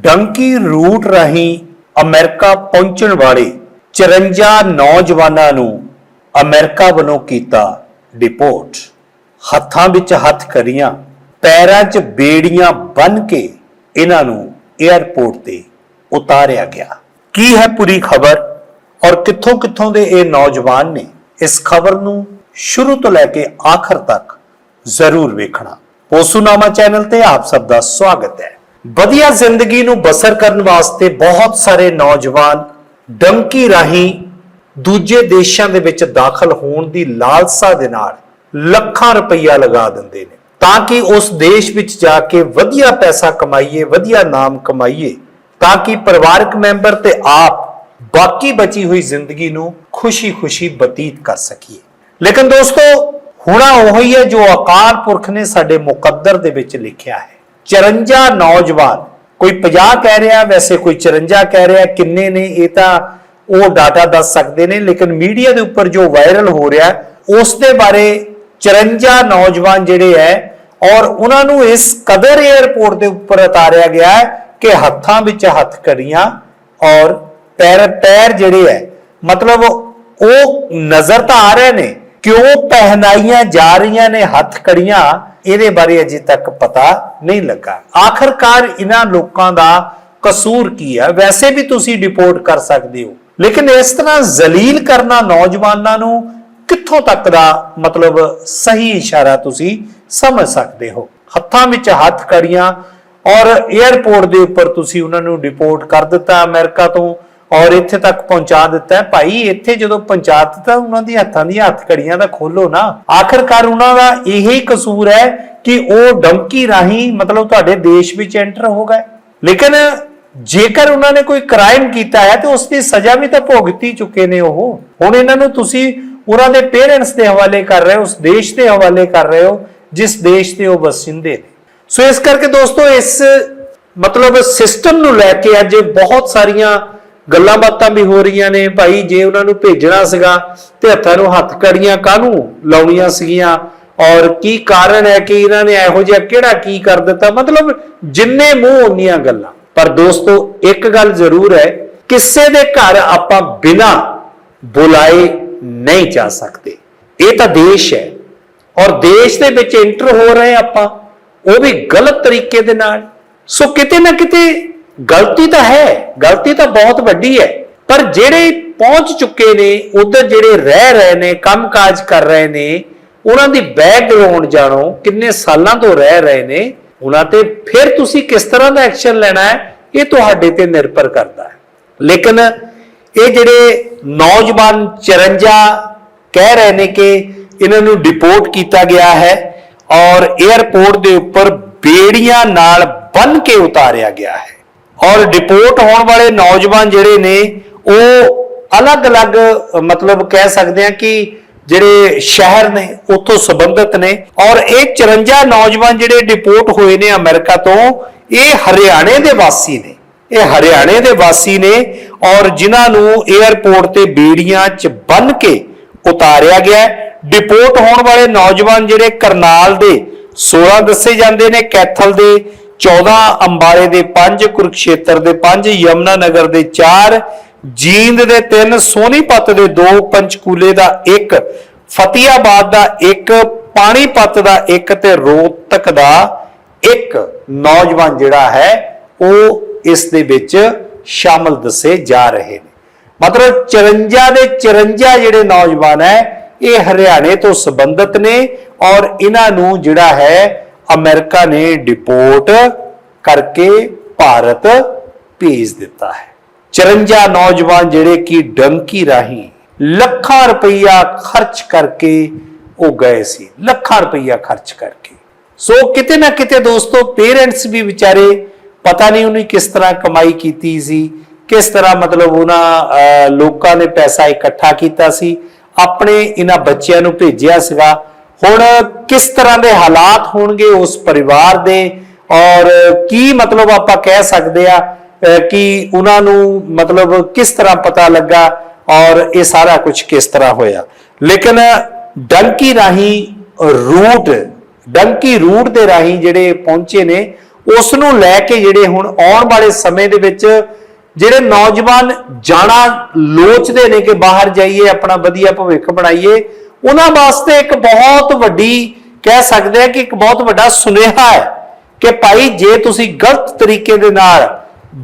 Donkey route ਰਾਹੀਂ America ਪਹੁੰਚਣ ਵਾਲੇ 54 ਨੌਜਵਾਨਾਂ ਨੂੰ ਅਮਰੀਕਾ ਵੱਲੋਂ ਕੀਤਾ ਡਿਪੋਰਟ ਹੱਥਾਂ ਵਿੱਚ ਹੱਥ ਕਰੀਆਂ ਪੈਰਾਂ 'ਚ ਬੇੜੀਆਂ ਬੰਨ ਕੇ ਇਹਨਾਂ ਨੂੰ 에ਅਰਪੋਰਟ ਤੇ ਉਤਾਰਿਆ ਗਿਆ। ਕੀ ਹੈ ਪੂਰੀ ਖਬਰ? ਔਰ ਕਿੱਥੋਂ ਕਿੱਥੋਂ ਦੇ ਇਹ ਨੌਜਵਾਨ ਨੇ? ਇਸ ਖਬਰ ਨੂੰ ਸ਼ੁਰੂ ਤੋਂ ਲੈ ਕੇ ਆਖਰ ਤੱਕ ਜ਼ਰੂਰ ਵੇਖਣਾ। ਪੋਸੂਨਾਮਾ ਚੈਨਲ ਤੇ ਆਪ ਸਭ ਦਾ ਸਵਾਗਤ ਹੈ। ਵਧੀਆ ਜ਼ਿੰਦਗੀ ਨੂੰ ਬਸਰ ਕਰਨ ਵਾਸਤੇ ਬਹੁਤ ਸਾਰੇ ਨੌਜਵਾਨ ਡੰਕੀ ਰਾਹੀਂ ਦੂਜੇ ਦੇਸ਼ਾਂ ਦੇ ਵਿੱਚ ਦਾਖਲ ਹੋਣ ਦੀ ਲਾਲਸਾ ਦੇ ਨਾਲ ਲੱਖਾਂ ਰੁਪਈਆ ਲਗਾ ਦਿੰਦੇ ਨੇ। ਤਾਂ ਕਿ ਉਸ ਦੇਸ਼ ਵਿੱਚ ਜਾ ਕੇ ਵਧੀਆ ਪੈਸਾ ਕਮਾਈਏ, ਵਧੀਆ ਨਾਮ ਕਮਾਈਏ, ਤਾਂ ਕਿ ਪਰਿਵਾਰਕ ਮੈਂਬਰ ਤੇ ਆਪ ਬਾਕੀ ਬਚੀ ਹੋਈ ਜ਼ਿੰਦਗੀ ਨੂੰ ਖੁਸ਼ੀ-ਖੁਸ਼ੀ ਬਤੀਤ ਕਰ ਸਕੀਏ। ਲੇਕਿਨ ਦੋਸਤੋ, ਹੁਣਾ ਉਹੀ ਹੈ ਜੋ ਅਕਾਲ ਪੁਰਖ ਨੇ ਸਾਡੇ ਮੁਕੱਦਰ ਦੇ ਵਿੱਚ ਲਿਖਿਆ ਹੈ। 54 ਨੌਜਵਾਨ। ਕੋਈ 50 ਕਹਿ ਰਿਹਾ ਵੈਸੇ ਕੋਈ 54 ਕਹਿ ਰਿਹਾ ਕਿੰਨੇ ਨੇ ਇਹ ਤਾਂ ਉਹ ਡਾਟਾ ਦੱਸ ਸਕਦੇ ਨੇ ਲੇਕਿਨ ਮੀਡੀਆ ਦੇ ਉੱਪਰ ਜੋ ਵਾਇਰਲ ਹੋ ਰਿਹਾ ਹੈ, ਉਸ ਦੇ ਬਾਰੇ 54 ਨੌਜਵਾਨ ਜਿਹੜੇ ਹੈ ਔਰ ਉਹਨਾਂ ਨੂੰ ਇਸ ਕਦਰ 에ਅਰਪੋਰਟ ਦੇ ਉੱਪਰ ਉਤਾਰਿਆ ਗਿਆ ਹੈ ਕਿ ਹੱਥਾਂ ਵਿੱਚ ਹੱਥ ਕਰੀਆਂ ਔਰ ਪੈਰ ਪੈਰ ਜਿਹੜੇ ਹੈ ਮਤਲਬ ਉਹ ਨਜ਼ਰ ਤਾਂ ਆ ਰਹੇ ਨੇ ਕਿਉਂ ਪਹਿਨਾਈਆਂ ਜਾ ਰਹੀਆਂ ਨੇ ਹੱਥ ਕੜੀਆਂ ਇਹਦੇ ਬਾਰੇ ਅਜੇ ਤੱਕ ਪਤਾ ਨਹੀਂ ਲੱਗਾ। ਆਖਰਕਾਰ ਇਹਨਾਂ ਲੋਕਾਂ ਦਾ ਕਸੂਰ ਕੀ ਹੈ ਵੈਸੇ ਵੀ ਤੁਸੀਂ ਡਿਪੋਰਟ ਕਰ ਸਕਦੇ ਹੋ। ਲੇਕਿਨ ਇਸ ਤਰ੍ਹਾਂ ਜ਼ਲੀਲ ਕਰਨਾ ਨੌਜਵਾਨਾਂ ਨੂੰ ਕਿੱਥੋਂ ਤੱਕ ਦਾ ਮਤਲਬ ਸਹੀ ਇਸ਼ਾਰਾ ਤੁਸੀਂ ਸਮਝ ਸਕਦੇ ਹੋ? ਹੱਥਾਂ ਵਿੱਚ ਹੱਥ ਕੜੀਆਂ ਔਰ 에ਅਰਪੋਰਟ ਦੇ ਉੱਪਰ ਤੁਸੀਂ ਉਹਨਾਂ ਨੂੰ ਡਿਪੋਰਟ ਕਰ ਦਿੱਤਾ ਅਮਰੀਕਾ ਤੋਂ। ਔਰ ਇੱਥੇ ਤੱਕ ਪਹੁੰਚਾ ਦਿੱਤਾ ਹੈ। ਭਾਈ, ਇੱਥੇ ਜਦੋਂ ਪਹੁੰਚਾ ਦਿੱਤਾ, ਉਹਨਾਂ ਦੀ ਹੱਥਾਂ ਦੀਆਂ ਹੱਥ ਕੜੀਆਂ ਦਾ ਖੋਲੋ ਨਾ। ਆਖਰਕਾਰ ਉਹਨਾਂ ਦਾ ਇਹੀ ਕਸੂਰ ਹੈ ਕਿ ਉਹ ਡੰਕੀ ਰਾਹੀਂ ਮਤਲਬ ਤੁਹਾਡੇ ਦੇਸ਼ ਵਿੱਚ ਐਂਟਰ ਹੋ ਗਏ। ਲੇਕਿਨ ਜੇਕਰ ਉਹਨਾਂ ਨੇ ਕੋਈ ਕ੍ਰਾਈਮ ਕੀਤਾ ਹੈ, ਤੇ ਉਸ ਦੀ ਸਜ਼ਾ ਵੀ ਤਾਂ ਭੁਗਤੀ ਚੁੱਕੇ ਨੇ ਉਹ। ਹੁਣ ਇਹਨਾਂ ਨੂੰ ਤੁਸੀਂ ਉਹਨਾਂ ਦੇ ਪੇਰੈਂਟਸ ਦੇ ਹਵਾਲੇ ਕਰ ਰਹੇ ਹੋ, ਉਸ ਦੇਸ਼ ਦੇ ਹਵਾਲੇ ਕਰ ਰਹੇ ਹੋ, ਜਿਸ ਦੇਸ਼ ਦੇ ਉਹ ਵਸਿੰਦੇ ਨੇ। ਸੋ ਇਸ ਕਰਕੇ ਦੋਸਤੋ, ਇਸ ਮਤਲਬ ਸਿਸਟਮ ਨੂੰ ਲੈ ਕੇ ਅੱਜ ਬਹੁਤ ਸਾਰੀਆਂ ਗੱਲਾਂ ਬਾਤਾਂ ਵੀ ਹੋ ਰਹੀਆਂ ਨੇ ਭਾਈ, ਜੇ ਉਹਨਾਂ ਨੂੰ ਭੇਜਣਾ ਸੀਗਾ ਤੇ ਹੱਥਾਂ ਨੂੰ ਹੱਥ ਕੜੀਆਂ ਕਾਹਨੂੰ ਲਾਉਣੀਆਂ ਸੀਗੀਆਂ? ਔਰ ਕੀ ਕਾਰਨ ਹੈ ਕਿ ਇਹਨਾਂ ਨੇ ਇਹੋ ਜਿਹਾ ਕਿਹੜਾ ਕੀ ਕਰ ਦਿੱਤਾ? ਮਤਲਬ ਜਿੰਨੇ ਮੂੰਹ ਉਨੀਆਂ ਗੱਲਾਂ। ਪਰ ਦੋਸਤੋ, ਇੱਕ ਗੱਲ ਜ਼ਰੂਰ ਹੈ, ਕਿਸੇ ਦੇ ਘਰ ਆਪਾਂ ਬਿਨਾ ਬੁਲਾਏ ਨਹੀਂ ਜਾ ਸਕਦੇ। ਇਹ ਤਾਂ ਦੇਸ਼ ਹੈ। ਔਰ ਦੇਸ਼ ਦੇ ਵਿੱਚ ਐਂਟਰ ਹੋ ਰਹੇ ਆਪਾਂ, ਉਹ ਵੀ ਗਲਤ ਤਰੀਕੇ ਦੇ ਨਾਲ। ਸੋ ਕਿਤੇ ਨਾ ਕਿਤੇ ਗਲਤੀ ਤਾਂ ਹੈ, ਗਲਤੀ ਤਾਂ ਬਹੁਤ ਵੱਡੀ ਹੈ, ਪਰ ਜਿਹੜੇ ਪਹੁੰਚ ਚੁੱਕੇ ਨੇ, ਉਧਰ ਜਿਹੜੇ ਰਹਿ ਰਹੇ ਨੇ, ਕੰਮਕਾਜ ਕਰ ਰਹੇ ਨੇ, ਉਹਨਾਂ ਦੀ ਬੈਕਗ੍ਰਾਉਂਡ ਜਾਣੋ, ਕਿੰਨੇ ਸਾਲਾਂ ਤੋਂ ਰਹਿ ਰਹੇ ਨੇ, ਉਹਨਾਂ ਤੇ ਫਿਰ ਤੁਸੀਂ ਕਿਸ ਤਰ੍ਹਾਂ ਦਾ ਐਕਸ਼ਨ ਲੈਣਾ ਹੈ, ਇਹ ਤੁਹਾਡੇ ਤੇ ਨਿਰਭਰ ਕਰਦਾ ਹੈ। ਲੇਕਿਨ ਇਹ ਜਿਹੜੇ ਨੌਜਵਾਨ 54 ਕਹਿ ਰਹੇ ਨੇ ਕਿ ਇਹਨਾਂ ਨੂੰ ਡਿਪੋਰਟ ਕੀਤਾ ਗਿਆ ਹੈ ਔਰ 에ਅਰਪੋਰਟ ਦੇ ਉੱਪਰ ਬੇੜੀਆਂ ਨਾਲ ਬੰਨ ਕੇ ਉਤਾਰਿਆ ਗਿਆ ਹੈ। ਔਰ ਡਿਪੋਰਟ ਹੋਣ ਵਾਲੇ ਨੌਜਵਾਨ ਜਿਹੜੇ ਨੇ, ਉਹ ਅਲੱਗ-ਅਲੱਗ, ਮਤਲਬ ਕਹਿ ਸਕਦੇ ਆ ਕਿ ਜਿਹੜੇ ਸ਼ਹਿਰ ਨੇ, ਉੱਥੋਂ ਸੰਬੰਧਿਤ ਨੇ। ਔਰ ਇਹ 54 ਨੌਜਵਾਨ ਜਿਹੜੇ ਡਿਪੋਰਟ ਹੋਏ ਨੇ ਅਮਰੀਕਾ ਤੋਂ, ਇਹ ਹਰਿਆਣੇ ਦੇ ਵਾਸੀ ਨੇ। ਇਹ ਹਰਿਆਣੇ ਦੇ ਵਾਸੀ ਨੇ ਔਰ ਜਿਨ੍ਹਾਂ ਨੂੰ 에ਅਰਪੋਰਟ ਤੇ ਬੇੜੀਆਂ 'ਚ ਬੰਨ ਕੇ ਉਤਾਰਿਆ ਗਿਆ। ਡਿਪੋਰਟ ਹੋਣ ਵਾਲੇ ਨੌਜਵਾਨ ਜਿਹੜੇ ਕਰਨਾਲ ਦੇ 16 ਦੱਸੇ ਜਾਂਦੇ ਨੇ, ਕੈਥਲ ਦੇ 14 ਅੰਬਾਲੇ ਦੇ 5 ਕੁਰਕਸ਼ੇਤਰ ਦੇ 5 ਯਮਨਾ ਨਗਰ ਦੇ 4 ਜੀਂਦ ਦੇ 3 ਸੋਨੀਪਤ ਦੇ 2 ਪੰਚਕੂਲੇ ਦਾ 1 ਫਤਿਆਬਾਦ ਦਾ 1 ਪਾਣੀਪਤ ਦਾ 1 ਤੇ ਰੋਹਤਕ ਦਾ 1 ਨੌਜਵਾਨ ਜਿਹੜਾ ਹੈ, ਉਹ ਇਸ ਦੇ ਵਿੱਚ ਸ਼ਾਮਲ ਦੱਸੇ ਜਾ ਰਹੇ ਨੇ। ਮਤਲਬ 54 ਦੇ 54 ਜਿਹੜੇ ਨੌਜਵਾਨ ਹੈ, ਇਹ ਹਰਿਆਣੇ ਤੋਂ ਸੰਬੰਧਿਤ ਨੇ ਔਰ ਇਹਨਾਂ ਨੂੰ ਜਿਹੜਾ ਹੈ ਅਮਰੀਕਾ ਨੇ ਡਿਪੋਰਟ ਕਰਕੇ ਭਾਰਤ ਭੇਜ ਦਿੱਤਾ ਹੈ। 54 ਨੌਜਵਾਨ ਜਿਹੜੇ ਕਿ ਡੰਕੀ ਰਾਹੀਂ ਲੱਖਾਂ ਰੁਪਈਆ ਖਰਚ ਕਰਕੇ ਉਹ ਗਏ ਸੀ। ਲੱਖਾਂ ਰੁਪਈਆ ਖਰਚ ਕਰਕੇ। ਸੋ ਕਿਤੇ ਨਾ ਕਿਤੇ ਦੋਸਤੋ, ਪੇਰੈਂਟਸ ਵੀ ਵਿਚਾਰੇ ਪਤਾ ਨਹੀਂ ਉਹਨੇ ਕਿਸ ਤਰ੍ਹਾਂ ਕਮਾਈ ਕੀਤੀ ਸੀ, ਕਿਸ ਤਰ੍ਹਾਂ ਮਤਲਬ ਉਹਨਾਂ ਲੋਕਾਂ ਨੇ ਪੈਸਾ ਇਕੱਠਾ ਕੀਤਾ ਸੀ, ਆਪਣੇ ਇਹਨਾਂ ਬੱਚਿਆਂ ਨੂੰ ਭੇਜਿਆ ਸੀਗਾ। ਹੁਣ ਕਿਸ ਤਰ੍ਹਾਂ ਦੇ ਹਾਲਾਤ ਹੋਣਗੇ ਉਸ ਪਰਿਵਾਰ ਦੇ? ਔਰ ਕੀ ਮਤਲਬ ਆਪਾਂ ਕਹਿ ਸਕਦੇ ਆ ਕਿ ਉਹਨਾਂ ਨੂੰ ਮਤਲਬ ਕਿਸ ਤਰ੍ਹਾਂ ਪਤਾ ਲੱਗਾ ਔਰ ਇਹ ਸਾਰਾ ਕੁਝ ਕਿਸ ਤਰ੍ਹਾਂ ਹੋਇਆ? ਲੇਕਿਨ ਡੰਕੀ ਰਾਹੀਂ ਰੂਟ, ਡੰਕੀ ਰੂਟ ਦੇ ਰਾਹੀਂ ਜਿਹੜੇ ਪਹੁੰਚੇ ਨੇ, ਉਸ ਨੂੰ ਲੈ ਕੇ ਜਿਹੜੇ ਹੁਣ ਆਉਣ ਵਾਲੇ ਸਮੇਂ ਦੇ ਵਿੱਚ ਜਿਹੜੇ ਨੌਜਵਾਨ ਜਾਣਾ ਲੋਚਦੇ ਨੇ ਕਿ ਬਾਹਰ ਜਾਈਏ, ਆਪਣਾ ਵਧੀਆ ਭਵਿੱਖ ਬਣਾਈਏ ਉਹਨਾਂ ਵਾਸਤੇ ਇੱਕ ਬਹੁਤ ਵੱਡੀ ਕਹਿ ਸਕਦੇ ਆ ਕਿ ਇੱਕ ਬਹੁਤ ਵੱਡਾ ਸੁਨੇਹਾ ਹੈ ਕਿ ਭਾਈ ਜੇ ਤੁਸੀਂ ਗਲਤ ਤਰੀਕੇ ਦੇ ਨਾਲ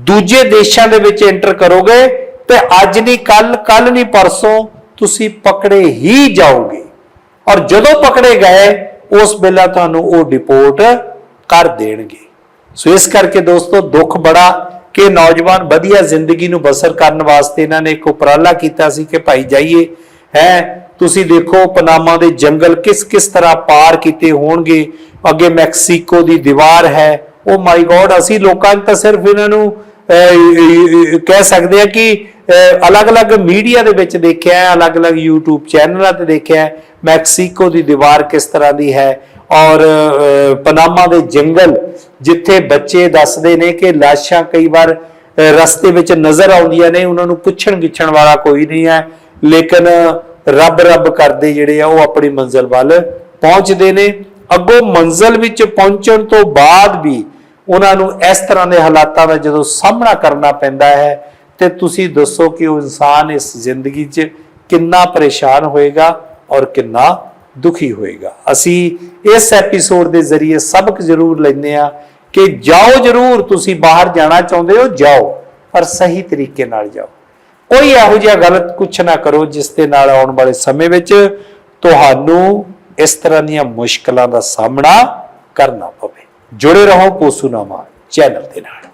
ਦੂਜੇ ਦੇਸ਼ਾਂ ਦੇ ਵਿੱਚ ਐਂਟਰ ਕਰੋਗੇ ਤੇ ਅੱਜ ਨਹੀਂ ਕੱਲ ਕੱਲ ਨਹੀਂ, ਪਰਸੋਂ ਤੁਸੀਂ ਪਕੜੇ ਹੀ ਜਾਓਗੇ। ਔਰ ਜਦੋਂ ਪਕੜੇ ਗਏ, ਉਸ ਵੇਲੇ ਤੁਹਾਨੂੰ ਉਹ ਡਿਪੋਰਟ ਕਰ ਦੇਣਗੇ। ਸੋ ਇਸ ਕਰਕੇ ਦੋਸਤੋ, ਦੁੱਖ ਬੜਾ ਕਿ ਨੌਜਵਾਨ ਵਧੀਆ ਜ਼ਿੰਦਗੀ ਨੂੰ ਬਸਰ ਕਰਨ ਵਾਸਤੇ ਇਹਨਾਂ ਨੇ ਇੱਕ ਉਪਰਾਲਾ ਕੀਤਾ ਸੀ ਕਿ ਭਾਈ ਜਾਈਏ, ਹੈ ਤੁਸੀਂ ਦੇਖੋ ਪਨਾਮਾ ਦੇ ਜੰਗਲ ਕਿਸ ਕਿਸ ਤਰ੍ਹਾਂ ਪਾਰ ਕੀਤੇ ਹੋਣਗੇ। ਅੱਗੇ ਮੈਕਸੀਕੋ ਦੀ ਦੀਵਾਰ ਹੈ। ਉਹ ਮਾਈ ਗੋਡ, ਅਸੀਂ ਲੋਕਾਂ ਤਾਂ ਸਿਰਫ ਇਹਨਾਂ ਨੂੰ ਕਹਿ ਸਕਦੇ ਆ ਕਿ ਅਲੱਗ-ਅਲੱਗ ਮੀਡੀਆ ਦੇ ਵਿੱਚ ਦੇਖਿਆ ਹੈ, ਅਲੱਗ-ਅਲੱਗ YouTube ਚੈਨਲਾਂ ਤੇ ਦੇਖਿਆ ਹੈ, ਮੈਕਸੀਕੋ ਦੀ ਦੀਵਾਰ ਕਿਸ ਤਰ੍ਹਾਂ ਦੀ ਹੈ। ਔਰ ਪਨਾਮਾ ਦੇ ਜੰਗਲ ਜਿੱਥੇ ਬੱਚੇ ਦੱਸਦੇ ਨੇ ਕਿ ਲਾਸ਼ਾਂ ਕਈ ਵਾਰ ਰਸਤੇ ਵਿੱਚ ਨਜ਼ਰ ਆਉਂਦੀਆਂ ਨੇ, ਉਹਨਾਂ ਨੂੰ ਪੁੱਛਣ ਗਿੱਛਣ ਵਾਲਾ ਕੋਈ ਨਹੀਂ ਹੈ। ਲੇਕਿਨ ਰੱਬ ਰੱਬ ਕਰਦੇ ਜਿਹੜੇ ਆ ਉਹ ਆਪਣੀ ਮੰਜ਼ਿਲ ਵੱਲ ਪਹੁੰਚਦੇ ਨੇ। ਅੱਗੋਂ ਮੰਜ਼ਿਲ ਵਿੱਚ ਪਹੁੰਚਣ ਤੋਂ ਬਾਅਦ ਵੀ ਉਹਨਾਂ ਨੂੰ ਇਸ ਤਰ੍ਹਾਂ ਦੇ ਹਾਲਾਤਾਂ ਦਾ ਜਦੋਂ ਸਾਹਮਣਾ ਕਰਨਾ ਪੈਂਦਾ ਹੈ, ਤੇ ਤੁਸੀਂ ਦੱਸੋ ਕਿ ਉਹ ਇਨਸਾਨ ਇਸ ਜ਼ਿੰਦਗੀ 'ਚ ਕਿੰਨਾ ਪਰੇਸ਼ਾਨ ਹੋਏਗਾ ਔਰ ਕਿੰਨਾ ਦੁਖੀ ਹੋਏਗਾ। ਅਸੀਂ ਇਸ ਐਪੀਸੋਡ ਦੇ ਜ਼ਰੀਏ ਸਬਕ ਜ਼ਰੂਰ ਲੈਂਦੇ ਆ ਕਿ ਜਾਓ ਜ਼ਰੂਰ, ਤੁਸੀਂ ਬਾਹਰ ਜਾਣਾ ਚਾਹੁੰਦੇ ਹੋ, ਜਾਓ, ਪਰ ਸਹੀ ਤਰੀਕੇ ਨਾਲ ਜਾਓ। ਕੋਈ ਇਹੋ ਜਿਹਾ ਗਲਤ ਕੁਛ ਨਾ ਕਰੋ ਜਿਸ ਦੇ ਨਾਲ ਆਉਣ ਵਾਲੇ ਸਮੇਂ ਵਿੱਚ ਤੁਹਾਨੂੰ ਇਸ ਤਰ੍ਹਾਂ ਦੀਆਂ ਮੁਸ਼ਕਲਾਂ ਦਾ ਸਾਹਮਣਾ ਕਰਨਾ ਪਵੇ। ਜੁੜੇ ਰਹੋ ਪੋਸੂਨਾਮਾ ਚੈਨਲ ਦੇ ਨਾਲ।